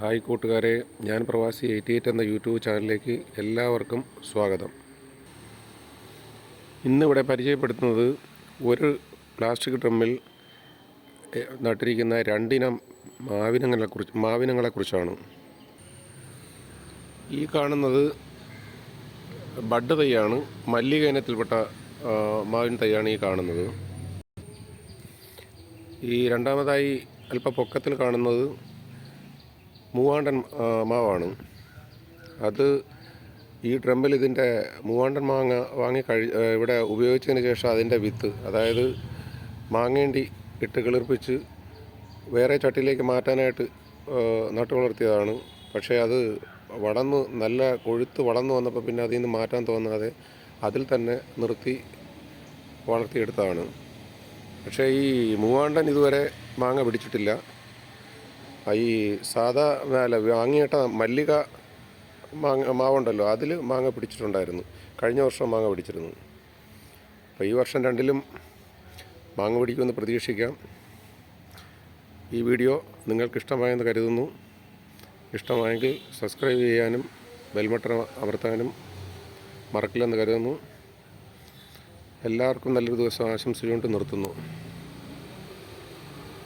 Hi കൂട്ടുകാരെ ഞാൻ പ്രവാസി എയ്റ്റി എയ്റ്റ് എന്ന യൂട്യൂബ് ചാനലിലേക്ക് എല്ലാവർക്കും സ്വാഗതം. ഇന്നിവിടെ പരിചയപ്പെടുത്തുന്നത് ഒരു പ്ലാസ്റ്റിക് ഡ്രമ്മിൽ നട്ടിരിക്കുന്ന രണ്ടിനം മാവിനങ്ങളെക്കുറിച്ച് മാവിനങ്ങളെക്കുറിച്ചാണ് ഈ കാണുന്നത് ബഡ് തൈയാണ് മല്ലിക ഇനത്തിൽപ്പെട്ട മാവിൻ തൈയാണ് ഈ കാണുന്നത്. ഈ രണ്ടാമതായി അല്പ പൊക്കത്തിൽ കാണുന്നത് മൂവാണ്ടൻ മാവാണ്. അത് ഈ ഡ്രമ്മിൽ ഇതിന്റെ മൂവാണ്ടൻ മാങ്ങ വാങ്ങി കഴി ഇവിടെ ഉപയോഗിച്ചതിന് ശേഷം അതിന്റെ വിത്ത് അതായത് മാങ്ങേണ്ടി ഇട്ട് കിളിർപ്പിച്ച് വേറെ ചട്ടിയിലേക്ക് മാറ്റാനായിട്ട് നട്ടു വളർത്തിയതാണ്. പക്ഷേ അത് വളർന്ന് നല്ല കൊഴുത്ത് വളർന്നു വന്നപ്പോൾ പിന്നെ അതിൽ നിന്ന് മാറ്റാൻ തോന്നാതെ അതിൽ തന്നെ നിർത്തി വളർത്തിയെടുത്തതാണ്. പക്ഷേ ഈ മൂവാണ്ടൻ ഇതുവരെ മാങ്ങ പിടിച്ചിട്ടില്ല. ഈ സാധാ അല്ല വാങ്ങിയിട്ട മല്ലിക മാങ്ങ മാവുണ്ടല്ലോ അതിൽ മാങ്ങ പിടിച്ചിട്ടുണ്ടായിരുന്നു. കഴിഞ്ഞ വർഷം മാങ്ങ പിടിച്ചിരുന്നു. അപ്പോൾ ഈ വർഷം രണ്ടിലും മാങ്ങ പിടിക്കുമെന്ന് പ്രതീക്ഷിക്കാം. ഈ വീഡിയോ നിങ്ങൾക്കിഷ്ടമായെന്ന് കരുതുന്നു. ഇഷ്ടമായെങ്കിൽ സബ്സ്ക്രൈബ് ചെയ്യാനും ബെൽബട്ടൺ അമർത്താനും മറക്കില്ലെന്ന് കരുതുന്നു. എല്ലാവർക്കും നല്ലൊരു ദിവസം ആശംസിച്ചുകൊണ്ട് നിർത്തുന്നു.